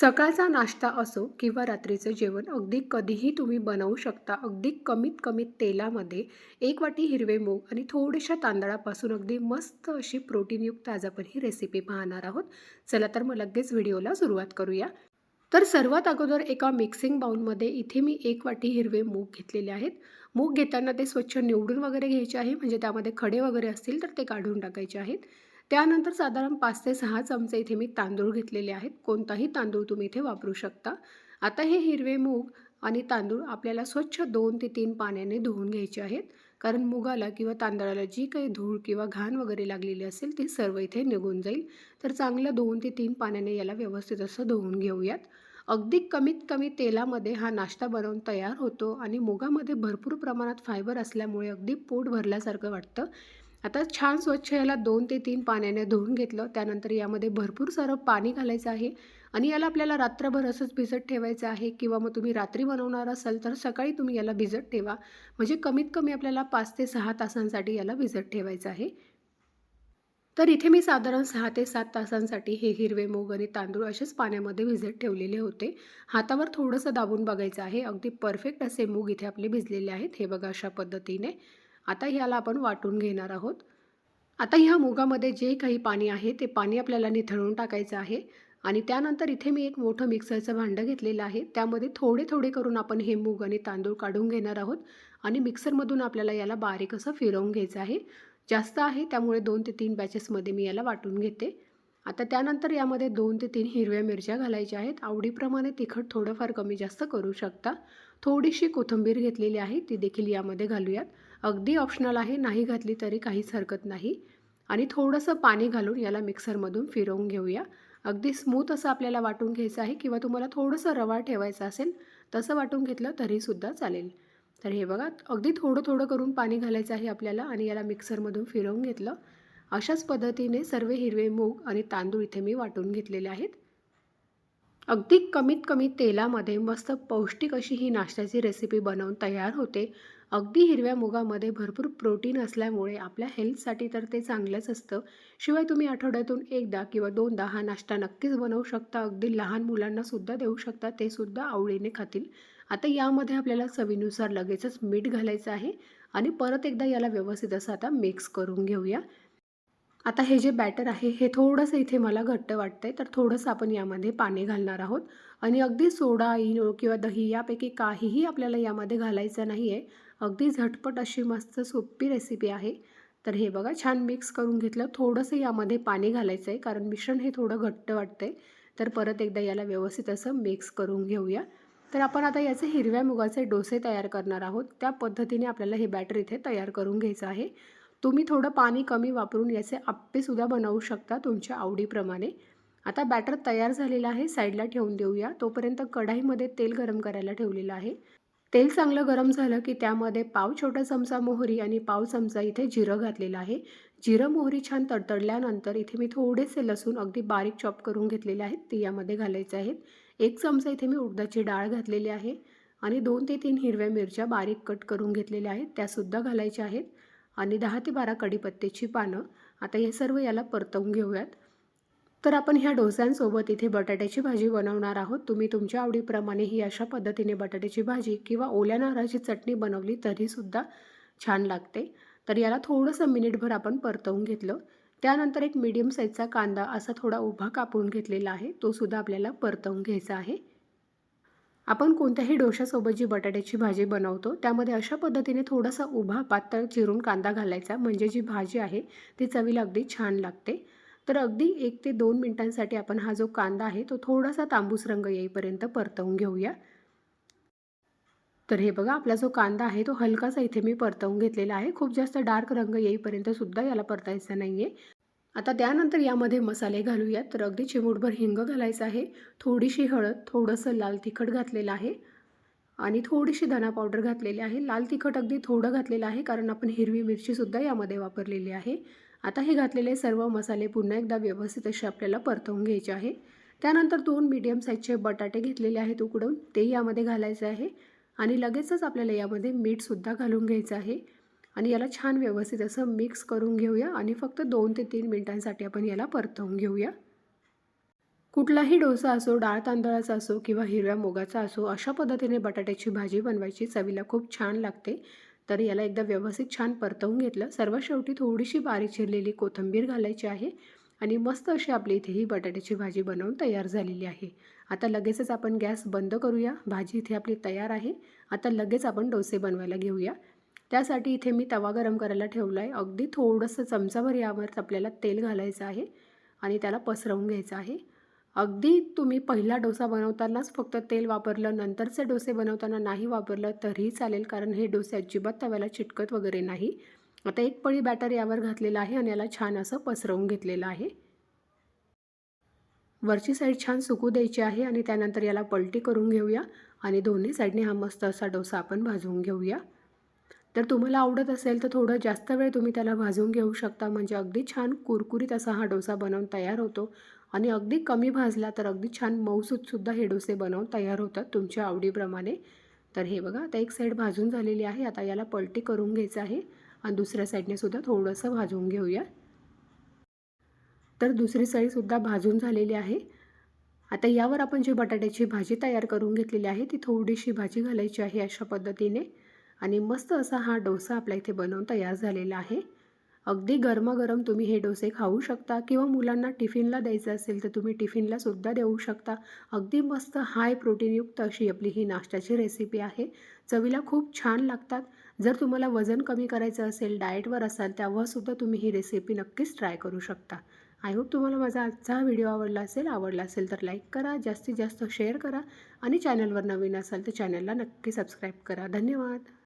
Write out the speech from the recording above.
सकाळचा नाश्ता असो किंवा रात्रीचं जेवण अगदी कधीही तुम्ही बनवू शकता. अगदी कमीत कमी तेलामध्ये एक वाटी हिरवे मूग आणि थोड्याशा तांदळापासून अगदी मस्त अशी प्रोटीनयुक्त आज आपण ही रेसिपी पाहणार आहोत. चला तर मग लगेच व्हिडिओला सुरुवात करूया. तर सर्वात अगोदर एका मिक्सिंग बाउलमध्ये इथे मी एक वाटी हिरवे मूग घेतलेले आहेत. मूग घेताना ते स्वच्छ निवडून वगैरे घ्यायचे आहे म्हणजे त्यामध्ये खडे वगैरे असतील तर ते काढून टाकायचे आहेत. त्यानंतर साधारण पाच ते सहा चमचे इथे मी तांदूळ घेतलेले आहेत. कोणताही तांदूळ तुम्ही इथे वापरू शकता. आता हे हिरवे मूग आणि तांदूळ आपल्याला स्वच्छ दोन ते तीन पाण्याने धुवून घ्यायचे आहेत. कारण मुगाला किंवा तांदळाला जी काही धूळ किंवा घाण वगैरे लागलेली असेल ती सर्व इथे निघून जाईल. तर चांगलं दोन ते तीन पाण्याने याला व्यवस्थित असं धुवून घेऊयात. अगदी कमीत कमी तेलामध्ये हा नाश्ता बनवून तयार होतो आणि मुगामध्ये भरपूर प्रमाणात फायबर असल्यामुळे अगदी पोट भरल्यासारखं वाटतं. आता छान स्वच्छ याला दोन ते तीन पाण्याने धुवून घेतलं. त्यानंतर यामध्ये भरपूर सारं पाणी घालायचं आहे. आणि याला आपल्याला रात्रभर असंच भिजत ठेवायचं आहे किंवा मग तुम्ही रात्री बनवणार असाल तर सकाळी तुम्ही याला भिजत ठेवा. म्हणजे कमीत कमी आपल्याला पाच ते सहा तासांसाठी याला भिजत ठेवायचं आहे. तर इथे मी साधारण सहा ते सात तासांसाठी हे हिरवे मूग आणि तांदूळ असेच पाण्यामध्ये भिजत ठेवलेले होते. हातावर थोडंसं दाबून बघायचं आहे. अगदी परफेक्ट असे मूग इथे आपले भिजलेले आहेत. हे बघा अशा पद्धतीने. आता ह्याला आपण वाटून घेणार आहोत. आता ह्या मुगामध्ये जे काही पाणी आहे ते पाणी आपल्याला निथळून टाकायचं आहे. आणि त्यानंतर इथे मी एक मोठं मिक्सरचं भांडं घेतलेलं आहे. त्यामध्ये थोडे थोडे करून आपण हे मूग आणि तांदूळ काढून घेणार आहोत. आणि मिक्सरमधून आपल्याला याला बारीक असं फिरवून घ्यायचं आहे. जास्त आहे त्यामुळे दोन ते तीन बॅचेसमध्ये मी याला वाटून घेते. आता त्यानंतर यामध्ये दोन ते तीन हिरव्या मिरच्या घालायच्या आहेत. आवडीप्रमाणे तिखट थोडंफार कमी जास्त करू शकता. थोडीशी कोथिंबीर घेतलेली आहे ती देखील यामध्ये घालूयात. अगदी ऑप्शनल आहे नाही घातली तरी काहीच हरकत नाही. आणि थोडंसं पाणी घालून याला मिक्सरमधून फिरवून घेऊया. अगदी स्मूथ असं आपल्याला वाटून घ्यायचं आहे किंवा तुम्हाला थोडंसं रवा ठेवायचं असेल तसं वाटून घेतलं तरीसुद्धा चालेल. तर हे बघा अगदी थोडं थोडं करून पाणी घालायचं आहे आपल्याला आणि याला मिक्सरमधून फिरवून घेतलं. अशाच पद्धतीने सर्व हिरवे मूग आणि तांदूळ इथे मी वाटून घेतलेले आहेत. अगदी कमीत कमी तेलामध्ये मस्त पौष्टिक अशी ही नाश्त्याची रेसिपी बनवून तयार होते. अगदी हिरव्या मुगामध्ये भरपूर प्रोटीन असल्यामुळे आपल्या हेल्थसाठी तर ते चांगलंच असतं. शिवाय तुम्ही आठवड्यातून एकदा किंवा दोनदा हा नाश्ता नक्कीच बनवू शकता. अगदी लहान मुलांनासुद्धा देऊ शकता. ते सुद्धा आवडीने खातील. आता यामध्ये आपल्याला चवीनुसार लगेचच मीठ घालायचं आहे आणि परत एकदा याला व्यवस्थित असं आता मिक्स करून घेऊया. आता हे जे बॅटर आहे हे थोडंसं इथे मला घट्ट वाटतं आहे तर थोडंसं आपण यामध्ये पाणी घालणार आहोत. आणि अगदी सोडा इनो किंवा दही यापैकी काहीही आपल्याला यामध्ये घालायचं नाही आहे अगदी झटपट अशी मस्त सोपी रेसिपी आहे. तर हे बघा छान मिक्स करून घेतलं. थोडंसं यामध्ये पाणी घालायचं आहे कारण मिश्रण हे थोडं घट्ट वाटतं आहे तर परत एकदा याला व्यवस्थित असं मिक्स करून घेऊया. तर आपण आता याचे हिरव्या मुगाचे डोसे तयार करणार आहोत. त्या पद्धतीने आपल्याला हे बॅटर इथे तयार करून घ्यायचं आहे. तुम्ही थोडं पाणी कमी वापरून याचे आप्पेसुद्धा बनवू शकता तुमच्या आवडीप्रमाणे. आता बॅटर तयार झालेलं आहे. साईडला ठेवून देऊया. तोपर्यंत कढाईमध्ये तेल गरम करायला ठेवलेलं आहे. तेल चांगलं गरम झालं की त्यामध्ये पाव छोटा चमचा मोहरी आणि पाव चमचा इथे जिरं घातलेलं आहे. जिरं मोहरी छान तडतडल्यानंतर इथे मी थोडेसे लसूण अगदी बारीक चॉप करून घेतलेले आहेत. ते यामध्ये घालायचे आहेत. एक चमचा इथे मी उडदाची डाळ घातलेली आहे आणि दोन ते तीन हिरव्या मिरच्या बारीक कट करून घेतलेल्या आहेत. त्यासुद्धा घालायच्या आहेत. आणि दहा ते बारा कढीपत्त्याची पानं. आता हे सर्व याला परतवून घेऊयात. तर आपण ह्या डोस्यांसोबत इथे बटाट्याची भाजी बनवणार आहोत. तुम्ही तुमच्या आवडीप्रमाणे ही अशा पद्धतीने बटाट्याची भाजी किंवा ओल्या नारळाची चटणी बनवली तरीसुद्धा छान लागते. तर याला थोडंसं मिनिटभर आपण परतवून घेतलं. त्यानंतर एक मीडियम साईजचा कांदा असा थोडा उभा कापून घेतलेला आहे. तो सुद्धा आपल्याला परतवून घ्यायचा आहे. आपण कोणत्याही डोशासोबत जी बटाट्याची भाजी बनवतो त्यामध्ये अशा पद्धतीने थोडासा उभा पातळ चिरून कांदा घालायचा. म्हणजे जी भाजी आहे ती चवीला अगदी छान लागते. तर अगदी एक ते दोन मिनटांसाठी आपण हा जो कांदा आहे तो थोडासा तांबूस रंग येईपर्यंत परतवून घेऊया. तर हे बघा आपला जो कांदा आहे तो हलकासा इथे मी परतवून घेतलेला आहे. खूप जास्त डार्क रंग येईपर्यंत सुद्धा याला परतायचा नाही आहे आता त्यानंतर यामध्ये मसाले घालूयात. तर अगदी चिमूटभर हिंग घालायचं आहे. थोडीशी हळद थोडंसं लाल तिखट घातलेलं आहे. आणि थोडीशी धना पावडर घातलेली आहे. लाल तिखट अगदी थोडं घातलेलं आहे कारण आपण हिरवी मिरचीसुद्धा यामध्ये वापरलेली आहे. आता हे घातलेले सर्व मसाले पुन्हा एकदा व्यवस्थित असे आपल्याला परतवून घ्यायचे आहे. त्यानंतर दोन मीडियम साईजचे बटाटे घेतलेले आहेत उकडून. ते यामध्ये घालायचे आहे. आणि लगेचच आपल्याला यामध्ये मीठसुद्धा घालून घ्यायचं आहे. आणि याला छान व्यवस्थित असं मिक्स करून घेऊया. आणि फक्त दोन ते तीन मिनटांसाठी आपण याला परतवून घेऊया. कुठलाही डोसा असो डाळ तांदळाचा असो किंवा हिरव्या मुगाचा असो अशा पद्धतीने बटाट्याची भाजी बनवायची चवीला खूप छान लागते. तर याला एकदा व्यवस्थित छान परतवून घेतलं. सर्वात शेवटी थोडीशी बारीक चिरलेली कोथिंबीर घालायची आहे आणि मस्त अशी आपली इथे ही बटाट्याची भाजी बनवून तयार झालेली आहे. आता लगेचच आपण गॅस बंद करूया. भाजी इथे आपली तयार आहे. आता लगेच आपण डोसे बनवायला घेऊया. त्यासाठी इथे मी तवा गरम करायला ठेवला आहे अगदी थोडंसं चमचाभर यावर आपल्याला तेल घालायचं आहे आणि त्याला पसरवून घ्यायचं आहे. अगदी तुम्ही पहिला डोसा बनवतानाच फक्त तेल वापरलं नंतरचे डोसे बनवताना नाही वापरलं तरीही चालेल कारण हे डोसे अजिबात तव्याला चिटकत वगैरे नाही. आता एक पळी बॅटर यावर घातलेलं आहे आणि याला छान असं पसरवून घेतलेलं आहे. वरची साईड छान सुकू द्यायची आहे आणि त्यानंतर याला पलटी करून घेऊया आणि दोन्ही साईडने हा मस्त असा डोसा आपण भाजून घेऊया. तर तुम्हाला आवडत असेल तर थोडं जास्त वेळ तुम्ही त्याला भाजून घेऊ शकता म्हणजे अगदी छान कुरकुरीत असा हा डोसा बनवून तयार होतो. आणि अगदी कमी भाजला तर अगदी छान मऊसूतसुद्धा हे डोसे बनवून तयार होतात तुमच्या आवडीप्रमाणे. तर हे बघा आता एक साईड भाजून झालेली आहे. आता याला पलटी करून घ्यायचं आहे. आणि दुसऱ्या साईडने सुद्धा थोडंसं भाजून घेऊया. तर दुसरी साईडसुद्धा भाजून झालेली आहे. आता यावर आपण जी बटाट्याची भाजी तयार करून घेतलेली आहे ती थोडीशी भाजी घालायची आहे अशा पद्धतीने. आणि मस्त असा हा डोसा आपल्या इथे बनवून तयार झालेला आहे. अगदी गरमागरम तुम्ही हे डोसे खाऊ शकता किंवा मुलांना टिफिनला द्यायचं असेल तर तुम्ही टिफिनला सुद्धा देऊ शकता. अगदी मस्त हाय प्रोटीनयुक्त अशी आपली ही नाश्त्याची रेसिपी आहे. चवीला खूप छान लागतात. जर तुम्हाला वजन कमी करायचं असेल डाएटवर असाल तेव्हासुद्धा तुम्ही ही रेसिपी नक्कीच ट्राय करू शकता. आय होप तुम्हाला माझा आजचा हा व्हिडिओ आवडला असेल. आवडला असेल तर लाईक करा. जास्तीत जास्त शेअर करा. आणि चॅनलवर नवीन असाल तर चॅनलला नक्की सबस्क्राईब करा. धन्यवाद!